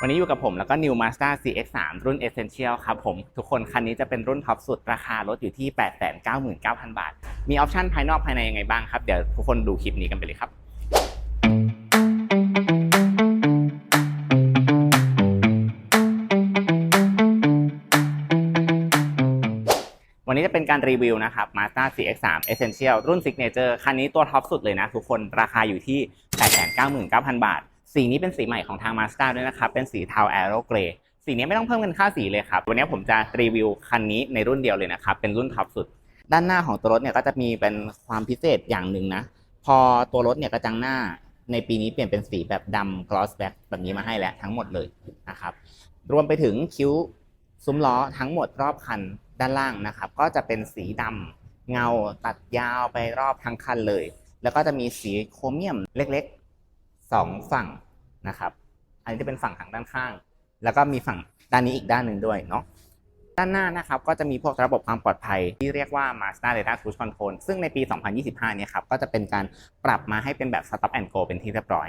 วันนี้อยู่กับผมแล้วก็ New Mazda CX-3 รุ่น Essential ครับผม ทุกคนคันนี้จะเป็นรุ่นท็อปสุดราคารถอยู่ที่ 899,000 บาท มีออปชันภายนอกภายในยังไงบ้างครับ เดี๋ยวทุกคนดูคลิปนี้กันไปเลยครับวันนี้จะเป็นการรีวิวนะครับ Mazda CX-3 Essential รุ่น Signature คันนี้ตัวท็อปสุดเลยนะทุกคน ราคาอยู่ที่ 899,000 บาท สีนี้เป็นสีใหม่ของทาง Mazda ด้วยนะครับ เป็นสีเทา Aero Grey สีนี้ไม่ต้องเพิ่มเงินค่าสีเลยครับ วันนี้ผมจะรีวิวคันนี้ในรุ่นเดียวเลยนะครับ เป็นรุ่นท็อปสุด ด้านหน้าของตัวรถเนี่ยก็จะมีเป็นความพิเศษอย่างหนึ่งนะ พอตัวรถเนี่ยกระจังหน้าในปีนี้เปลี่ยนเป็นสีแบบดำ gloss black แบบนี้มาให้แล้วทั้งหมดเลยนะครับ รวมไปถึงคิ้วซุ้มล้อทั้งหมดรอบคันด้านล่างนะครับ ก็จะเป็นสีดำเงาตัดยาวไปรอบทั้งคันเลย แล้วก็จะมีสีโครเมียมเล็กๆสองฝั่ง นะครับ อันนี้จะเป็นฝั่งทางด้านข้าง แล้วก็มีฝั่งด้านนี้อีกด้านหนึ่งด้วยเนาะด้านหน้านะครับก็จะมีพวกระบบความปลอดภัยที่เรียกว่า Mazda Data Cruise Control ซึ่งในปี 2025 เนี่ยครับก็จะเป็นการปรับมาให้เป็นแบบ Stop and Go เป็นที่เรียบร้อย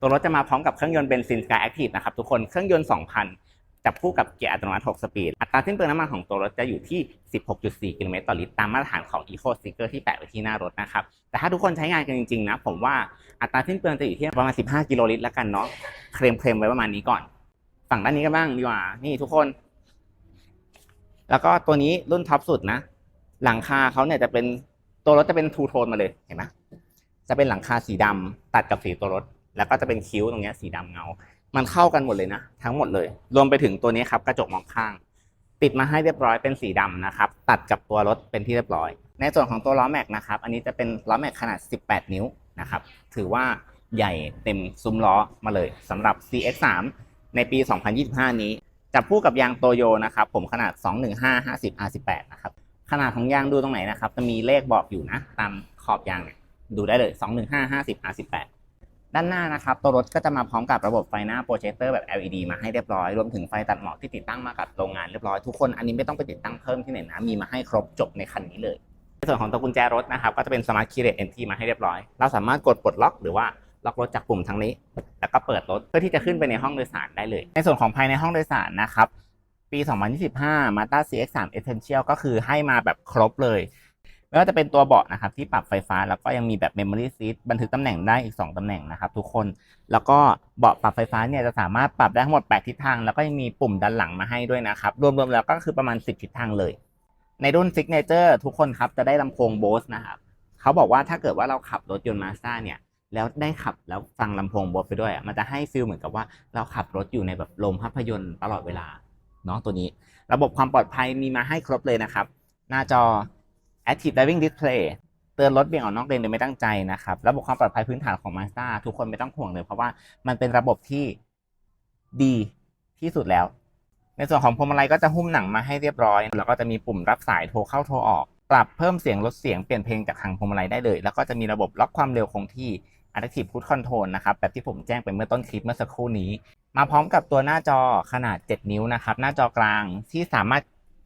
ตัวรถจะมาพร้อมกับเครื่องยนต์เบนซิน Sky Active นะครับทุกคนเครื่องยนต์ 2,000 จับคู่กับเกียร์อัตโนมัติ 6 สปีด อัตราสิ้นเปลืองน้ำมันของตัวรถจะอยู่ที่ 16.4 กิโลเมตรต่อลิตร ตามมาตรฐานของ Eco Sticker ที่แปะไว้ที่หน้ารถนะครับ แต่ถ้าทุกคนใช้งานกันจริงๆนะ ผมว่าอัตราสิ้นเปลืองจะอยู่ที่ประมาณ 15 กิโลลิตรแล้วกันเนาะ เคลมเคลมไว้ประมาณนี้ก่อน ฝั่งด้านนี้กันบ้างดีกว่า นี่ทุกคน แล้วก็ตัวนี้รุ่นท็อปสุดนะ หลังคาเขาเนี่ยจะเป็น ตัวรถจะเป็นทูโทนมาเลย เห็นไหมจะเป็นหลังคาสีดำตัดกับสีตัวรถ แล้วก็จะเป็นคิ้วตรงนี้สีดำเงา มันเข้ากันหมดเลยนะ ทั้งหมดเลย รวมไปถึงตัวนี้ครับกระจกมองข้าง ติดมาให้เรียบร้อยเป็นสีดำนะครับ ตัดกับตัวรถเป็นที่เรียบร้อย ในส่วนของตัวล้อแม็กนะครับ อันนี้จะเป็นล้อแม็กขนาด 18 นิ้วนะครับ ถือว่าใหญ่เต็มซุ้มล้อมาเลยสำหรับ CX3 ในปี 2025 นี้จับคู่กับยางโตโยนะครับ ผมขนาด 215 50 R18 นะครับ ขนาดของยางดูตรงไหนนะครับ จะมีเลขบอกอยู่นะ ตามขอบยางเนี่ยดูได้เลย 215 50 R18 ด้านหน้านะครับตัวรถก็จะมาพร้อมกับระบบไฟหน้าโปรเจคเตอร์แบบ LED มาให้เรียบร้อยรวมถึงไฟตัดหมอกที่ติดตั้งมากับโรงงานเรียบร้อยทุกคนอันนี้ไม่ต้องไปติดตั้งเพิ่มที่ไหนนะมีมาให้ครบจบในคันนี้เลย ในส่วนของตัวกุญแจรถนะครับก็จะเป็น Smart Key Rate Entry มาให้เรียบร้อย เราสามารถกดปลดล็อกหรือว่าล็อกรถจากปุ่มทางนี้ แล้วก็เปิดรถเพื่อที่จะขึ้นไปในห้องโดยสารได้เลย ในส่วนของภายในห้องโดยสารนะครับปี 2025 Mazda CX-3 Essential ก็คือให้มาแบบครบเลย ไม่ว่าจะเป็นตัวเบาะนะครับที่ปรับไฟฟ้าแล้วก็ยังมีแบบ Memory Seat บันทึกตำแหน่งได้อีก 2ตำแหน่งนะครับทุกคนแล้วก็เบาะปรับไฟฟ้าเนี่ยจะสามารถปรับได้ทั้งหมด 8 ทิศทาง แล้วก็ยังมีปุ่มด้านหลังมาให้ด้วยนะครับรวมๆแล้วก็คือประมาณ 10 ทิศทางเลย ในรุ่น Signature ทุกคนครับจะได้ลำโพง Bose นะครับเขาบอกว่าถ้าเกิดว่าเราขับรถยนต์ Mazda เนี่ยแล้วได้ขับแล้วฟังลำโพง Bose ไปด้วยมันจะให้ฟีลเหมือนกับว่าเราขับรถอยู่ในแบบโรงภาพยนตร์ตลอดเวลาเนาะตัวนี้ ระบบความปลอดภัยมีมาให้ครบเลยนะครับ หน้าจอ Active Driving Display เตือนรถเบี่ยงออกนอกเลนโดยไม่ตั้งใจนะครับ ระบบความปลอดภัยพื้นฐานของ Mazda ทุกคนไม่ต้องห่วงเลย เพราะว่ามันเป็นระบบที่ดีที่สุดแล้ว ในส่วนของพวงมาลัยก็จะหุ้มหนังมาให้เรียบร้อย แล้วก็จะมีปุ่มรับสายโทรเข้าโทรออก ปรับเพิ่มเสียงลดเสียงเปลี่ยนเพลงจากทางพวงมาลัยได้เลย แล้วก็จะมีระบบล็อกความเร็วคงที่ Adaptive Cruise Control นะครับ แบบที่ผมแจ้งไปเมื่อต้นคลิปเมื่อสักครู่นี้ มาพร้อมกับตัวหน้าจอขนาด 7 นิ้วนะครับ หน้าจอกลางที่สามารถ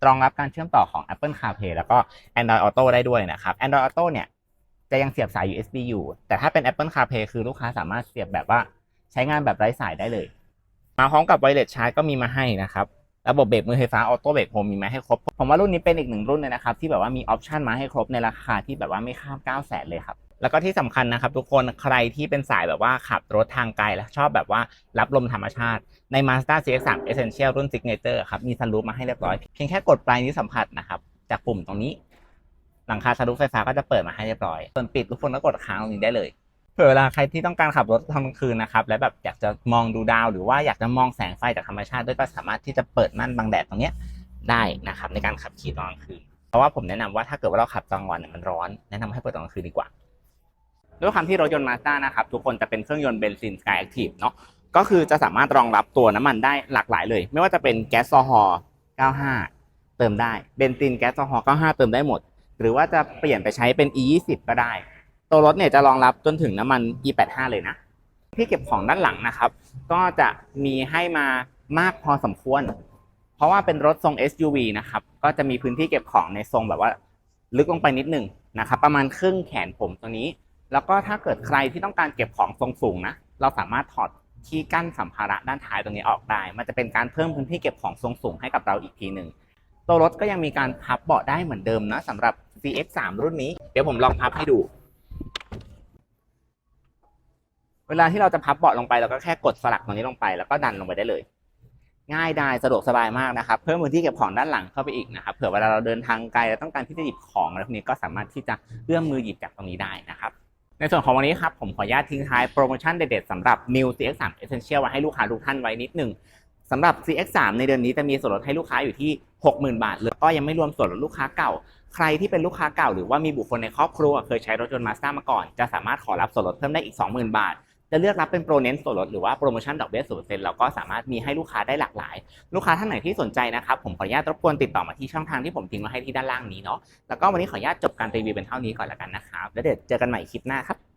รองรับการเชื่อมต่อของ Apple CarPlay แล้วก็ Android Auto ได้ด้วยนะครับ Android Auto เนี่ยจะยังเสียบสาย USB อยู่ แต่ถ้าเป็น Apple CarPlay คือลูกค้าสามารถเสียบแบบว่าใช้งานแบบไร้สายได้เลย มาพร้อมกับ Wireless Charge ก็มีมาให้นะครับระบบเบรกมือไฟฟ้าออโต้เบรกโฮมมีมาให้ครบ ผมว่ารุ่นนี้เป็นอีกหนึ่งรุ่นเลยนะครับ ที่แบบว่ามีออปชันมาให้ครบในราคาที่แบบว่าไม่ข้าม 9 0 0 0 0เลยครับ แล้วก็ที่สำคัญนะครับ ทุกคนใครที่เป็นสายแบบว่าขับรถทางไกลและชอบแบบว่ารับลมธรรมชาติใน Mazda CX-3 Essential รุ่น Signature ครับ มีซันรูฟมาให้เรียบร้อย เพียงแค่กดปลายนิ้วสัมผัสนะครับ จากปุ่มตรงนี้ หลังคาซันรูฟไฟฟ้าก็จะเปิดมาให้เรียบร้อย ส่วนปิดทุกคนก็กดค้างตรงนี้ได้เลยเผื่อเวลาใครที่ต้องการขับรถตอนกลางคืนนะครับและแบบอยากจะมองดูดาว หรือว่าอยากจะมองแสงไฟจากธรรมชาติด้วยก็สามารถที่จะเปิดม่านบังแดดตรงนี้ได้นะครับในการขับขี่ตอนกลางคืน เพราะว่าผมแนะนำว่าถ้าเกิดว่าเราขับตอนกลางวันมันร้อน แนะนำให้เปิดตอนกลางคืนดีกว่า ด้วยความที่รถยนต์มาสด้านะครับทุกคนจะเป็นเครื่องยนต์เบนซิน Sky Active เนาะก็คือจะสามารถรองรับตัวน้ำมันได้หลากหลายเลย ไม่ว่าจะเป็นแก๊สโซฮอล์95 เติมได้เบนซินแก๊สโซฮอล์95 เติมได้หมด หรือว่าจะเปลี่ยนไปใช้เป็น E20 ก็ได้ ตัวรถเนี่ยจะรองรับจนถึงน้ำมัน E85 เลยนะที่เก็บของด้านหลังนะครับ ก็จะมีให้มามากพอสมควร เพราะว่าเป็นรถทรง SUV นะครับก็จะมีพื้นที่เก็บของในทรงแบบว่า ลึกลงไปนิดหนึ่งนะครับประมาณครึ่งแขนผมตรงนี้ แล้วก็ถ้าเกิดใครที่ต้องการเก็บของทรงสูงนะเราสามารถถอดที่กั้นสัมภาระด้านท้ายตรงนี้ออกได้ มันจะเป็นการเพิ่มพื้นที่เก็บของทรงสูงให้กับเราอีกทีหนึ่งตัวรถก็ยังมีการพับเบาะได้เหมือนเดิมนะสำหรับ CX3 รุ่นนี้ เดี๋ยวผมลองพับให้ดู เวลาที่เราจะพับเบาะลงไปเราก็แค่กดสลักตรงนี้ลงไป แล้วก็ดันลงไปได้เลย ง่ายดายสะดวกสบายมากนะครับ เพิ่มพื้นที่เก็บของด้านหลังเข้าไปอีกนะครับเผื่อเวลาเราเดินทางไกลแล้วต้องการที่จะหยิบของอะไรพวกนี้ก็สามารถที่จะเอื้อมมือหยิบจากตรงนี้ได้นะครับ ในส่วนของวันนี้ครับผมขออนุญาตทิ้งท้ายโปรโมชั่นเด็ดๆสำหรับ New CX3 Essential ไว้ให้ลูกค้าทุกท่านไว้นิดหนึ่งสำหรับ CX3 ในเดือนนี้จะมีส่วนลดให้ลูกค้าอยู่ที่ 60,000 บาทเลยก็ยังไม่รวมส่วนลดลูกค้าเก่า ใครที่เป็นลูกค้าเก่าหรือว่ามีบุคคลในครอบครัวเคยใช้รถยนต์มาสตาร์มาก่อน จะสามารถขอรับส่วนลดเพิ่มได้อีก 20,000 บาท จะเลือกรับเป็นโปรเน้นส่วนลดหรือว่าโปรโมชั่นดอกเบี้ยศูนย์เซ็นเราก็สามารถมีให้ลูกค้าได้หลากหลาย ลูกค้าท่านไหนที่สนใจนะครับผมขออนุญาตรบกวนติดต่อมาที่ช่องทางที่ผมทิ้งไว้ให้ที่ด้านล่างนี้เนาะแล้วก็วันนี้ขออนุญาตจบการรีวิวเป็นเท่านี้ก่อนแล้วกันนะครับแล้วเดี๋ยวเจอกันใหม่คลิปหน้าครับ